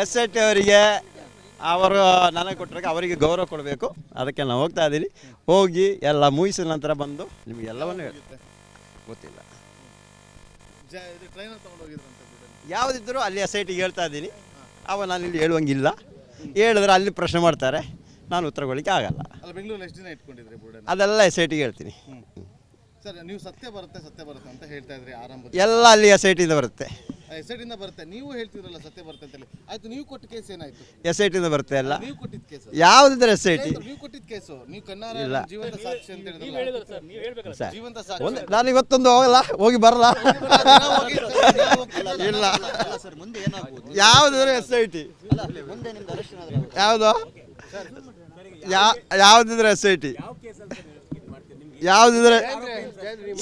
S I T ಅವರಿಗೆ ಅವರು ನನಗೆ ಕೊಟ್ಟರೆ ಅವರಿಗೆ ಗೌರವ ಕೊಡಬೇಕು. ಅದಕ್ಕೆ ನಾನು ಹೋಗ್ತಾ ಇದ್ದೀನಿ. ಹೋಗಿ ಎಲ್ಲ ಮುಗಿಸಿದ ನಂತರ ಬಂದು ನಿಮಗೆಲ್ಲವನ್ನು ಹೇಳುತ್ತೆ ಗೊತ್ತಿಲ್ಲ. ಯಾವುದಿದ್ದರೂ ಅಲ್ಲಿ ಎಸ್ ಐ ಟಿಗೆ ಹೇಳ್ತಾ ಇದ್ದೀನಿ. ಅವ ನಾನು ಇಲ್ಲಿ ಹೇಳುವಂಗಿಲ್ಲ. ಹೇಳಿದ್ರೆ ಅಲ್ಲಿ ಪ್ರಶ್ನೆ ಮಾಡ್ತಾರೆ. ನಾನು ಉತ್ತರ ಕೊಡಲಿಕ್ಕೆ ಆಗಲ್ಲ. ಅದೆಲ್ಲ ಎಸ್ ಐ ಟಿಗೆ ಹೇಳ್ತೀನಿ ಸರ್ ನೀವು ಸತ್ಯ ಬರುತ್ತೆ ಸತ್ಯ ಬರುತ್ತೆ ಅಂತ ಹೇಳ್ತಾ ಇದ್ರಿ ಆರಂಭ ಎಲ್ಲ ಅಲ್ಲಿ ಎಸ್ ಐ ಟಿಯಿಂದ ಬರುತ್ತೆ. ಎಸ್ ಐ ಟಿಂದ ಬರುತ್ತೆ. ನೀವು ಹೇಳ್ತಿದ್ರಲ್ಲ ಸತ್ಯ ಬರುತ್ತೆ ಅಂತೇಳಿ. ಆಯ್ತು ನೀವು ಕೊಟ್ಟ ಕೇಸ್ ಏನಾಯ್ತು? ಎಸ್ ಐ ಟಿಯಿಂದ ಬರುತ್ತೆ ಎಲ್ಲ. ನೀವು ಕೊಟ್ಟಿದ್ದ ಕೇಸ್ ಯಾವುದಿದ್ರೆ ಎಸ್ ಐ ಟಿ ನೀವು ಕೊಟ್ಟಿದ್ದ ಕೇಸು ನೀವು ಕನ್ನಡ ಜೀವನ ಜೀವಂತ ಸಾಕ್ಷಿ ಅಂತ ಹೇಳಿದ್ರಲ್ಲ ಸರ್ ಜೀವಂತ ಒಂದು ಸಾಕ್ಷಿ. ನಾನು ಇವತ್ತೊಂದು ಹೋಗಲ್ಲ ಹೋಗಿ ಬರಲ್ಲ. ಹೋಗಿ ಇಲ್ಲ. ಸರ್ ಮುಂದೆ ಏನಾಗ್ಬೋದು? ಯಾವುದಿದ್ರೆ ಎಸ್ ಐ ಟಿ ಅಲ್ಲ ಮುಂದೆ ನಿಮ್ದು ಅರೆಸ್ಟ್ ಏನಾದ್ರು ಯಾವುದು? ಯಾ ಯಾವುದಿದ್ರೆ ಎಸ್ ಐ ಟಿ ಯಾವುದಿದ್ರೆ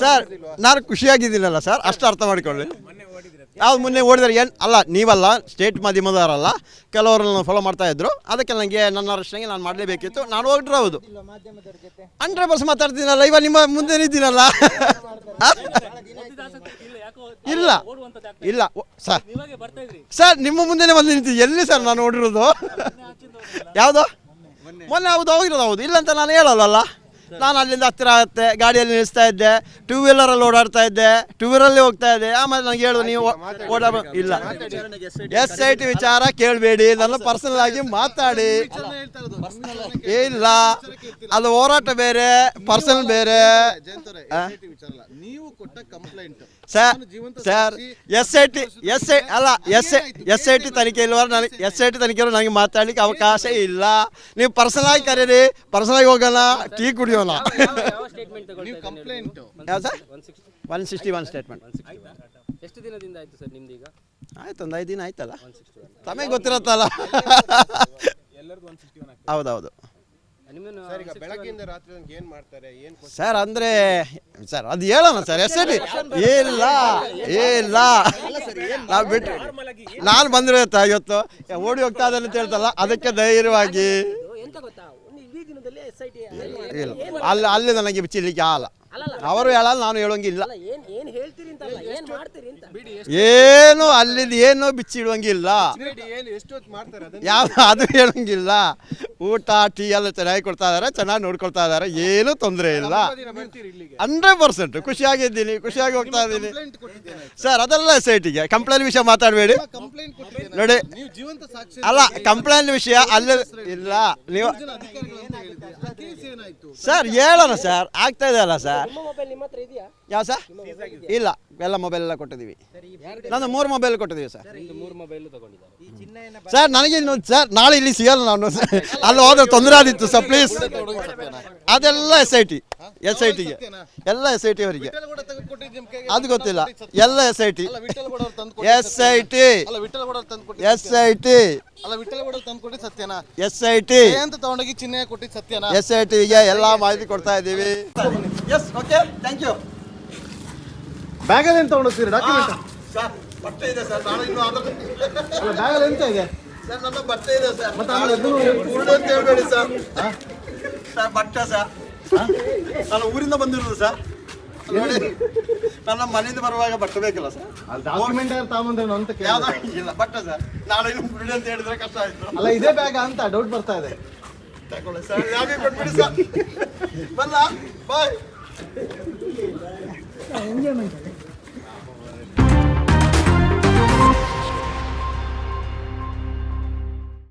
ಸರ್ ನಾನು ಖುಷಿಯಾಗಿದ್ದೀನಲ್ಲ ಸರ್ ಅಷ್ಟು ಅರ್ಥ ಮಾಡಿಕೊಳ್ಳಿ. ಯಾವ್ದು ಮೊನ್ನೆ ಓಡಿದ್ರೆ ಏನು ಅಲ್ಲ ನೀವಲ್ಲ ಸ್ಟೇಟ್ ಮಾಧ್ಯಮದವರಲ್ಲ ಕೆಲವರನ್ನು ಫಾಲೋ ಮಾಡ್ತಾ ಇದ್ರು. ಅದಕ್ಕೆ ನನಗೆ ನನ್ನ ರಕ್ಷಣೆಗೆ ನಾನು ಮಾಡಲೇಬೇಕಿತ್ತು. ನಾನು ಹೋಗಿದ್ರೆ ಹೌದು. ಹಂಡ್ರೆಡ್ ಪರ್ಸೆಂಟ್ ಮಾತಾಡ್ತೀನಲ್ಲ ಇವಾಗ ನಿಮ್ಮ ಮುಂದೆ ಇದ್ದೀನಲ್ಲ ಇಲ್ಲ. ಇಲ್ಲ ಸರ್. ಸರ್ ನಿಮ್ಮ ಮುಂದೆನೇ ಬಂದು ನಿಂತಿ. ಎಲ್ಲಿ ಸರ್ ನಾನು ಓಡಿರೋದು? ಯಾವುದು? ಮೊನ್ನೆ ಹೌದು ಹೋಗಿರೋದು ಹೌದು. ಇಲ್ಲ ಅಂತ ನಾನು ಹೇಳಲ್ಲ ನಾನು ಅಲ್ಲಿಂದ ಹತ್ತಿರ ಆಗುತ್ತೆ ಗಾಡಿಯಲ್ಲಿ ನಿಲ್ಲಿಸ್ತಾ ಇದ್ದೆ ಟೂ ವೀಲರಲ್ಲಿ ಓಡಾಡ್ತಾ ಇದ್ದೆ ಟೂ ವೀಲರ್ ಅಲ್ಲಿ ಹೋಗ್ತಾ ಇದ್ದೆ. ಆಮೇಲೆ ನನಗೆ ಹೇಳು ನೀವು ಓಡಾಡ ಇಲ್ಲ. ಎಸ್ ಐ ಟಿ ವಿಚಾರ ಕೇಳಬೇಡಿ ನನ್ನ ಪರ್ಸನಲ್ ಆಗಿ ಮಾತಾಡಿ. ಇಲ್ಲ ಅದು ಹೋರಾಟ ಬೇರೆ ಪರ್ಸನಲ್ ಬೇರೆ. Sir sir S I T S I ಅಲ್ಲ S I S I T ತನಿಖೆ ಇಲ್ವ ನನಗೆ ಎಸ್ ಐ ಟಿ ತನಿಖೆ ನನಗೆ ಮಾತಾಡ್ಲಿಕ್ಕೆ ಅವಕಾಶ ಇಲ್ಲ. ನೀವು ಪರ್ಸನಲ್ ಆಗಿ ಕರೀರಿ ಪರ್ಸನಲ್ ಆಗಿ ಹೋಗೋಣ ಟೀ ಕುಡಿಯೋಲ್ಲ. ನೀವು ಕಂಪ್ಲೇಂಟ್ ಯಾವ sir one sixty one statement ಎಷ್ಟು ದಿನದಿಂದ ಆಯ್ತು ಸರ್ ನಿಮ್ದೀಗ ಆಯ್ತು ಒಂದು ಐದು ದಿನ ಆಯ್ತಲ್ಲ. ತಮಗೆ ಗೊತ್ತಿರತ್ತಲ್ಲ. ಹೌದೌದು. ಸರ್ ಈಗ ಬೆಳಗ್ಗಿಂದ ರಾತ್ರಿ ತನಕ ಏನ್ ಮಾಡ್ತಾರೆ ಏನ್ ಕೊಡ್ತಾರೆ? ಸರ್ ಅಂದರೆ ಸರ್ ಅದು ಹೇಳೋಣ ಸರ್ ಎಸ್ ಇಲ್ಲ ಇಲ್ಲ ನಾವು ಬಿಟ್ಟು ನಾನು ಬಂದ್ರೆ ಇವತ್ತು? ಓಡಿ ಹೋಗ್ತಾ ಇದ್ದಾನೆ ಅಂತ ಹೇಳ್ತಲ್ಲ ಅದಕ್ಕೆ ಧೈರ್ಯವಾಗಿ. ಎಂತ ಗೊತ್ತಾ ಒಂದು ಇಡೀ ದಿನದಲ್ಲಿ ಎಸ್ ಐ ಟಿ ಇಲ್ಲ ಅಲ್ಲಿ ಅಲ್ಲಿ ನನಗೆ ಬಿಚ್ಚಲಿಕ್ಕೆ ಆಗಲ್ಲ ಅವರು ಹೇಳಲ್ಲ ನಾನು ಹೇಳೋಂಗಿಲ್ಲ. ಅಲ್ಲ ಏನ್ ಏನ್ ಹೇಳ್ತೀರಿ ಅಂತ ಅಲ್ಲ ಏನ್ ಮಾಡ್ತೀರಿ ಅಂತ. ಏನು ಅಲ್ಲಿ ಏನು ಬಿಚ್ಚಿಡುವಂಗಿಲ್ಲ. ಬಿಡಿ, ಏನ್ ಎಷ್ಟು ಮಾಡ್ತಾರೆ ಅದನ್ನ? ಯಾವ ಅದು ಹೇಳೋಂಗಿಲ್ಲ. ಊಟ ಟೀ ಎಲ್ಲ ಚೆನ್ನಾಗಿ ಕೊಡ್ತಾ ಇದ್ದಾರೆ ಚೆನ್ನಾಗಿ ನೋಡ್ಕೊಳ್ತಾ ಇದ್ದಾರೆ ಏನೂ ತೊಂದರೆ ಇಲ್ಲ. Hundred percent. ಖುಷಿಯಾಗಿದ್ದೀನಿ ಖುಷಿಯಾಗಿ ಹೋಗ್ತಾ ಇದ್ದೀನಿ. ಸರ್ ಅದೆಲ್ಲ ಸೈಟಿಗೆ ಕಂಪ್ಲೇಂಟ್ ವಿಷಯ ಮಾತಾಡಬೇಡಿ. ನೋಡಿ. ಅಲ್ಲ ಕಂಪ್ಲೇಂಟ್ ವಿಷಯ ಅಲ್ಲ ಇಲ್ಲ. ನೀವು ಜನ ಅಧಿಕಾರಿಗಳು ಅಂತ ಹೇಳಿದ್ರಿ ಆ ಕೇಸ್ ಏನಾಯ್ತು ಸರ್ ಹೇಳೋಣ ಸರ್ ಆಗ್ತಾ ಇದೆ ಅಲ್ಲ ಸರ್ ನಿಮ್ಮ ಮೊಬೈಲ್ ನಿಮ್ಮ ಹತ್ರ ಇದೆಯಾ ಯಾವ ಸರ್ ಇಲ್ಲ ಎಲ್ಲ ಮೊಬೈಲ್ ಎಲ್ಲ ಕೊಟ್ಟಿದ್ದೀವಿ ನಾನು ಮೂರು ಮೊಬೈಲ್ ಕೊಟ್ಟಿದ್ದೀವಿ ಸರ್ ಸರ್ ನನಗೆ ಇನ್ನು ಸರ್ ನಾಳೆ ಇಲ್ಲಿ ಸಿಗಲ್ಲ ನಾನು ಅಲ್ಲಿ ಹೋದ್ರೆ ತೊಂದರೆ ಆದಿತ್ತು ಸರ್ ಪ್ಲೀಸ್ ಅದೆಲ್ಲ S I T S I ಟಿಗೆ ಎಲ್ಲ ಎಸ್ ಐ ಟಿ ಅವರಿಗೆ ಅದು ಗೊತ್ತಿಲ್ಲ. ಎಲ್ಲ S I T S I T S I T S I T ಅಂತ ತಗೊಂಡೋಗಿ ಚಿಹ್ನೆ ಕೊಟ್ಟಿದ್ದು ಸತ್ಯನಾ? ಎಸ್ ಐ ಟಿಗೆ ಎಲ್ಲ ಮಾಹಿತಿ ಕೊಡ್ತಾ ಇದ್ದೀವಿ. ಎಸ್ ಓಕೆ ಥ್ಯಾಂಕ್ ಯು ಬ್ಯಾಗಲ್ಲಿ ಏನು ತಗೊಂಡೋಗ್ತೀರಿ ಡಾಕ್ಯುಮೆಂಟ್ ಸರ್ ಬಟ್ಟೆ ಇದೆ ಸರ್ ನಾನು ಇನ್ನು ಅದ್ರ ಅಲ್ಲ ಬ್ಯಾಗಲ್ಲಿ ಎಂತ ಇದೆ? ಸರ್ ನನ್ನ ಬಟ್ಟೆ ಇದೆ ಸರ್. ಮತ್ತೆ ಆಮೇಲೆ ಅಂತ ಹೇಳ್ಬೇಡಿ ಸರ್. ಸರ್ ಬಟ್ಟೆ ಸರ್. ನಾನು ಊರಿಂದ ಬಂದಿರೋದು ಸರ್. ನೋಡಿ ನನ್ನ ಮನೆಯಿಂದ ಬರುವಾಗ ಬಟ್ಟೆ ಬೇಕಲ್ಲ ಸರ್ ಡಾಕ್ಯುಮೆಂಟ್ ಯಾರು ತಗೊಂಬಂದ್ರೇನು ಅಂತ ಯಾವ್ದೋ ಇಲ್ಲ ಬಟ್ಟೆ ಸರ್. ನಾಳೆ ಇನ್ನು ಉರುಳು ಅಂತ ಹೇಳಿದ್ರೆ ಕಷ್ಟ ಆಯ್ತು. ಅಲ್ಲ ಇದೇ ಬ್ಯಾಗ ಅಂತ ಡೌಟ್ ಬರ್ತಾ ಇದೆ. ತಗೊಳ್ಳಿ ಸರ್ ಯಾಕೆ ಕೊಟ್ಬಿಡಿ ಸರ್. ಬಲ್ಲ ಬಾಯ್